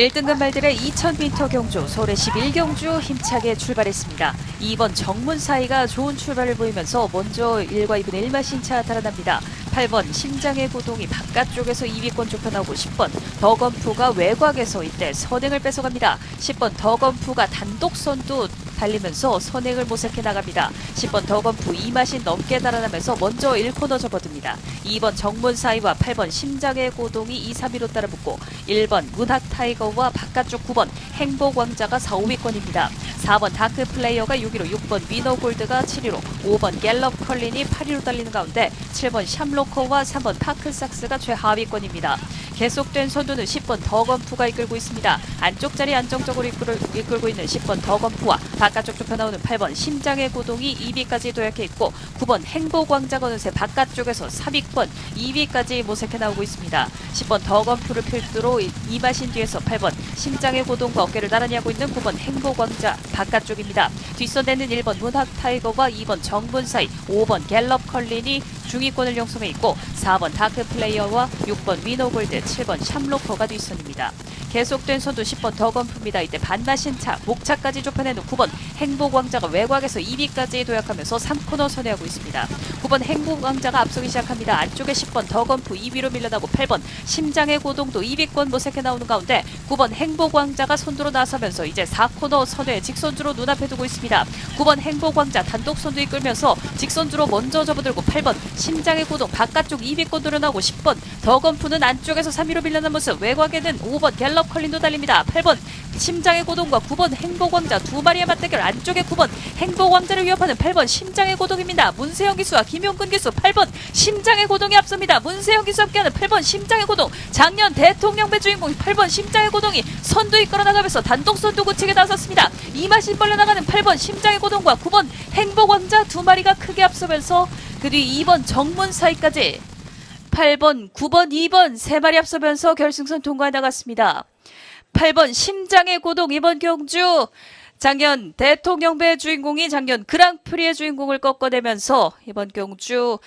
1등급 말들의 2000m 경주 서울의 11경주 힘차게 출발했습니다. 2번 정문 사이가 좋은 출발을 보이면서 먼저 1과 2분 1마 신 차 달아납니다. 8번 심장의 고동이 바깥쪽에서 2위권 좁혀나오고 10번 더건프가 외곽에서 이때 선행을 뺏어갑니다. 10번 더건프가 단독 선두 달리면서 선행을 모색해 나갑니다. 10번 더건프 이마신 넘게 달아나면서 먼저 1코너 접어듭니다. 2번 정문 사이와 8번 심장의 고동이 2, 3위로 따라붙고 1번 문학 타이거와 바깥쪽 9번 행복왕자가 4, 5위권입니다. 4번 다크 플레이어가 6위로 6번 위너 골드가 7위로 5번 갤럽 컬린이 8위로 달리는 가운데 7번 샴로커와 3번 파크삭스가 최하위권입니다. 계속된 선두는 10번 더건프가 이끌고 있습니다. 안쪽 자리 안정적으로 이끌, 이끌 고 있는 10번 더건프와 바깥쪽 좁혀 나오는 8번 심장의 고동이 2위까지 도약해 있고 9번 행복왕자가 어느새 바깥쪽에서 3위권 2위까지 모색해 나오고 있습니다. 10번 더건프를 필두로 이- 이마신 뒤에서 8번 심장의 고동과 어깨를 나란히 하고 있는 9번 행복왕자 바깥쪽입니다. 뒷선에는 1번 문학 타이거와 2번 정분 사이 5번 갤럽 컬린이 중위권을 형성해 있고 4번 다크 플레이어와 6번 위노골드 7번 샴로커가 뒷선입니다. 계속된 선두 10번 더건프입니다. 이때 반마신차 목차까지 좁혀내는 9번 행복왕자가 외곽에서 2위까지 도약하면서 3코너 선회하고 있습니다. 9번 행복왕자가 앞서기 시작합니다. 안쪽에 10번 더건프 2위로 밀려나고 8번 심장의 고동도 2위권 모색해 나오는 가운데 9번 행복왕자가 선두로 나서면서 이제 4코너 선회 직선주로 눈앞에 두고 있습니다. 9번 행복왕자 단독 선두 이끌면서 직선주로 먼저 접어들고 8번 심장의 고동 바깥쪽 2위권 늘어나고 10번 더건프는 안쪽에서 3위로 밀려난 모습 외곽에는 5번 갤럽 컬린도 달립니다. 8번 심장의 고동과 9번 행복왕자 두 마리의 맞대결 안쪽에 9번 행복왕자를 위협하는 8번 심장의 고동입니다. 문세영 기수와 김용근 기수 8번 심장의 고동이 앞섭니다. 문세영 기수 함께하는 8번 심장의 고동 작년 대통령 배 주인공 8번 심장의 고동이 선두 이끌어 나가면서 단독 선두 구치게 나섰습니다. 이마신 벌려 나가는 8번 심장의 고동과 9번 행복왕자 두 마리가 크게 앞서면서 그 뒤 2번 정문 사이까지 8번, 9번, 2번 세 마리 앞서면서 결승선 통과해 나갔습니다. 8번 심장의 고동 이번 경주. 작년 대통령배 주인공이 작년 그랑프리의 주인공을 꺾어내면서 이번 경주